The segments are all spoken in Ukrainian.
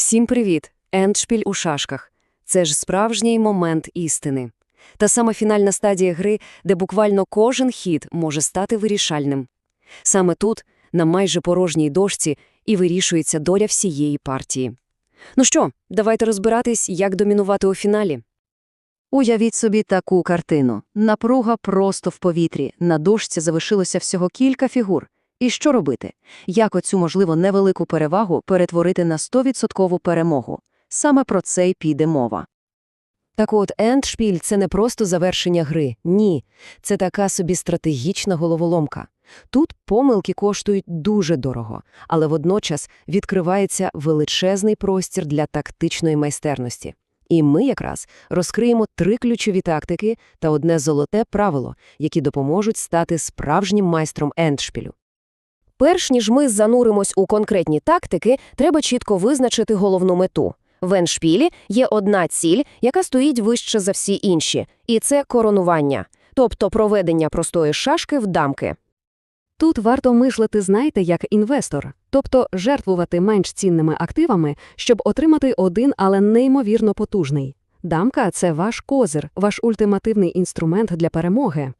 Всім привіт! Ендшпіль у шашках. Це ж справжній момент істини. Та сама фінальна стадія гри, де буквально кожен хід може стати вирішальним. Саме тут, на майже порожній дошці, і вирішується доля всієї партії. Ну що, давайте розбиратись, як домінувати у фіналі. Уявіть собі таку картину. Напруга просто в повітрі, на дошці залишилося всього кілька фігур. І що робити? Як оцю, можливо, невелику перевагу перетворити на 100% перемогу? Саме про це й піде мова. Так от, ендшпіль – це не просто завершення гри. Ні. Це така собі стратегічна головоломка. Тут помилки коштують дуже дорого, але водночас відкривається величезний простір для тактичної майстерності. І ми якраз розкриємо три ключові тактики та одне золоте правило, які допоможуть стати справжнім майстром ендшпілю. Перш ніж ми зануримось у конкретні тактики, треба чітко визначити головну мету. В ендшпілі є одна ціль, яка стоїть вище за всі інші, і це коронування, тобто проведення простої шашки в дамки. Тут варто мислити, знаєте, як інвестор, тобто жертвувати менш цінними активами, щоб отримати один, але неймовірно потужний. Дамка – це ваш козир, ваш ультимативний інструмент для перемоги.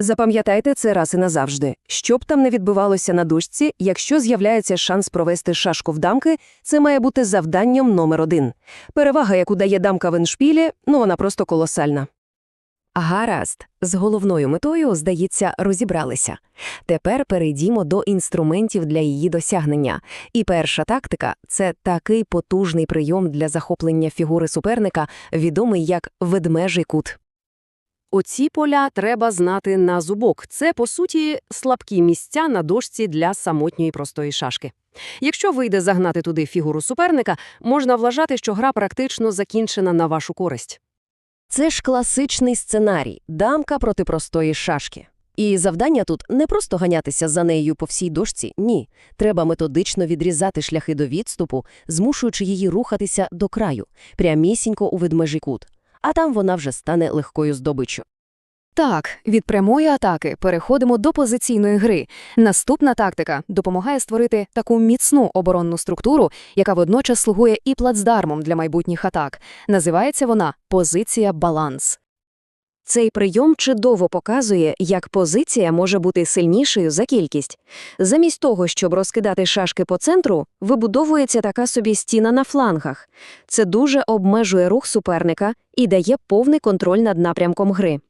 Запам'ятайте це раз і назавжди. Що б там не відбувалося на дужці, якщо з'являється шанс провести шашку в дамки, це має бути завданням номер один. Перевага, яку дає дамка в еншпілі, ну вона просто колосальна. Гаразд, з головною метою, здається, розібралися. Тепер перейдімо до інструментів для її досягнення. І перша тактика – це такий потужний прийом для захоплення фігури суперника, відомий як ведмежий кут. Оці поля треба знати на зубок. Це, по суті, слабкі місця на дошці для самотньої простої шашки. Якщо вийде загнати туди фігуру суперника, можна вважати, що гра практично закінчена на вашу користь. Це ж класичний сценарій – дамка проти простої шашки. І завдання тут не просто ганятися за нею по всій дошці, ні. Треба методично відрізати шляхи до відступу, змушуючи її рухатися до краю, прямісінько у ведмежий кут. А там вона вже стане легкою здобиччю. Так, від прямої атаки переходимо до позиційної гри. Наступна тактика допомагає створити таку міцну оборонну структуру, яка водночас слугує і плацдармом для майбутніх атак. Називається вона позиція баланс. Цей прийом чудово показує, як позиція може бути сильнішою за кількість. Замість того, щоб розкидати шашки по центру, вибудовується така собі стіна на флангах. Це дуже обмежує рух суперника і дає повний контроль над напрямком гри.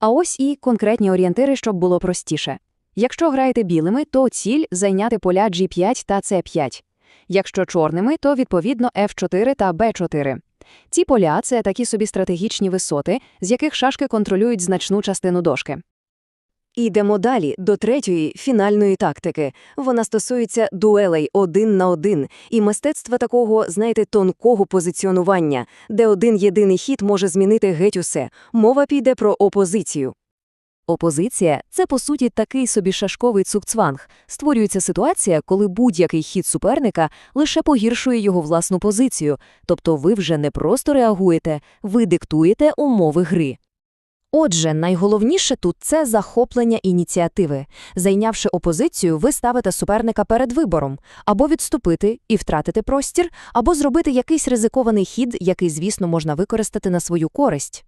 А ось і конкретні орієнтири, щоб було простіше. Якщо граєте білими, то ціль – зайняти поля G5 та C5. Якщо чорними, то відповідно F4 та B4. Ці поля – це такі собі стратегічні висоти, з яких шашки контролюють значну частину дошки. Ідемо далі до третьої фінальної тактики. Вона стосується дуелей один на один і мистецтва такого, знаєте, тонкого позиціонування, де один єдиний хід може змінити геть усе. Мова піде про опозицію. Опозиція – це, по суті, такий собі шашковий цукцванг. Створюється ситуація, коли будь-який хід суперника лише погіршує його власну позицію, тобто ви вже не просто реагуєте, ви диктуєте умови гри. Отже, найголовніше тут це захоплення ініціативи. Зайнявши опозицію, ви ставите суперника перед вибором або відступити і втратити простір, або зробити якийсь ризикований хід, який, звісно, можна використати на свою користь.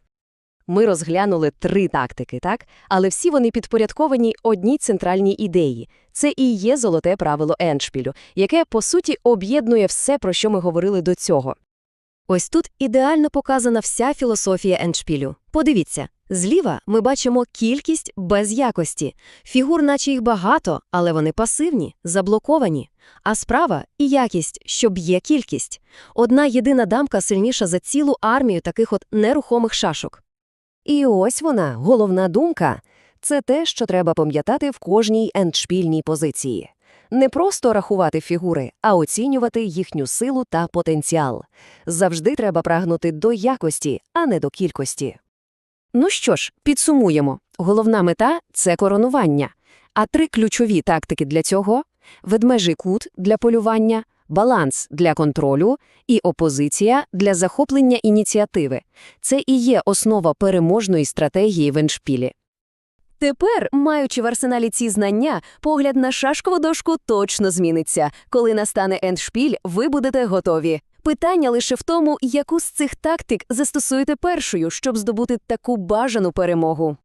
Ми розглянули три тактики, так? Але всі вони підпорядковані одній центральній ідеї. Це і є золоте правило ендшпілю, яке, по суті, об'єднує все, про що ми говорили до цього. Ось тут ідеально показана вся філософія ендшпілю. Подивіться, зліва ми бачимо кількість без якості. Фігур, наче їх багато, але вони пасивні, заблоковані. А справа і якість, щоб є кількість. Одна єдина дамка сильніша за цілу армію таких от нерухомих шашок. І ось вона, головна думка. Це те, що треба пам'ятати в кожній ендшпільній позиції. Не просто рахувати фігури, а оцінювати їхню силу та потенціал. Завжди треба прагнути до якості, а не до кількості. Ну що ж, підсумуємо. Головна мета це коронування. А три ключові тактики для цього ведмежий кут для полювання, баланс для контролю і опозиція для захоплення ініціативи. Це і є основа переможної стратегії в еншпілі. Тепер, маючи в арсеналі ці знання, погляд на шашкову дошку точно зміниться. Коли настане ендшпіль, ви будете готові. Питання лише в тому, яку з цих тактик застосуєте першою, щоб здобути таку бажану перемогу.